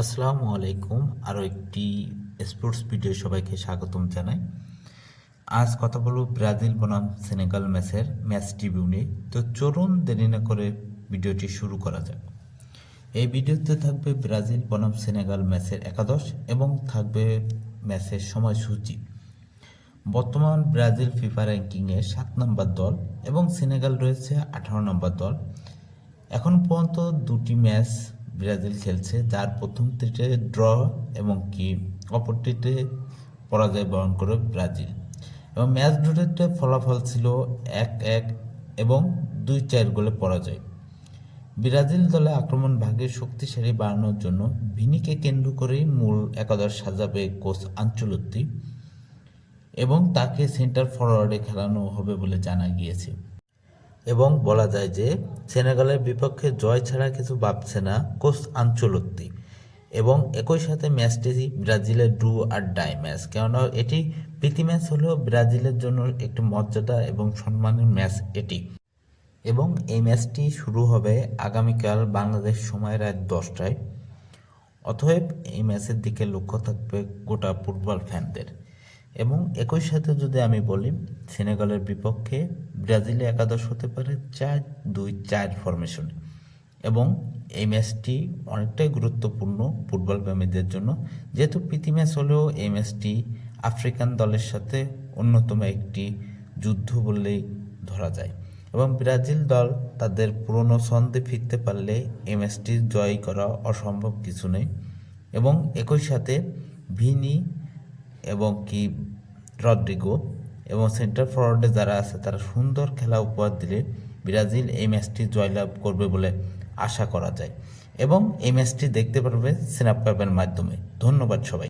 আসসালামু আলাইকুম। আরও একটি স্পোর্টস ভিডিও সবাইকে স্বাগতম জানাই। আজ কথা বলব ব্রাজিল বনাম সেনেগাল ম্যাচের ম্যাচ নিয়ে তো চলুন দেরি না করে ভিডিওটি শুরু করা যাক। এই ভিডিওতে থাকবে ব্রাজিল বনাম সেনেগাল ম্যাচের একাদশ এবং থাকবে ম্যাচের সময়সূচি। বর্তমান ব্রাজিল ফিফা র্যাঙ্কিংয়ে সাত নম্বর দল এবং সেনেগাল রয়েছে আঠারো নম্বর দল। এখন পর্যন্ত দুটি ম্যাচ ব্রাজিল খেলছে যার প্রথম প্রথমটিতে ড্র এবং কি অপরটিতে পরাজয় বরণ করে ব্রাজিল। এবং ম্যাচ দুটিতে ফলাফল ছিল এক এক এবং দুই চার গোলে পরাজয়। ব্রাজিল দলে আক্রমণ ভাগে শক্তিশালী বাড়ানোর জন্য ভিনিকে কেন্দ্র করেই মূল একাদশ সাজাবে কোচ আঞ্চলত্তি এবং তাকে সেন্টার ফরওয়ার্ডে খেলানো হবে বলে জানা গিয়েছে। এবং বলা যায় যে সেনেগালের বিপক্ষে জয় ছাড়া কিছু ভাবছে না কোচ আঞ্চলত্তি। এবং একই সাথে ম্যাচটি ব্রাজিলের ডু আর ডাই ম্যাচ। কেননা এটি প্রীতি ম্যাচ হলেও ব্রাজিলের জন্য একটি মর্যাদা এবং সম্মানের ম্যাচ এটি। এবং এই ম্যাচটি শুরু হবে আগামীকাল বাংলাদেশ সময় রাত দশটায়। অতএব এই ম্যাচের দিকে লক্ষ্য থাকবে গোটা ফুটবল ফ্যানদের। এবং একই সাথে যদি আমি বলি, সেনেগালের বিপক্ষে ব্রাজিলে একাদশ হতে পারে চার দুই চার ফরমেশনে এবং এই ম্যাচটি অনেকটাই গুরুত্বপূর্ণ ফুটবল প্রেমীদের জন্য। যেহেতু প্রীতি ম্যাচ হলেও এই ম্যাচটি আফ্রিকান দলের সাথে অন্যতম একটি যুদ্ধ বললেই ধরা যায়। এবং ব্রাজিল দল তাদের পুরনো ছন্দে ফিরতে পারলে এই ম্যাচটি জয় করা অসম্ভব কিছু নেই। এবং একই সাথে ভিনি এবং কি রড্রিগো এবং সেন্টার ফরওয়ার্ডে যারা আছে, তারা সুন্দর খেলা উপহার দিলে ব্রাজিল এই ম্যাচটি জয়লাভ করবে বলে আশা করা যায়। এবং এই ম্যাচটি দেখতে পারবে স্ন্যাপ মাধ্যমে। ধন্যবাদ সবাই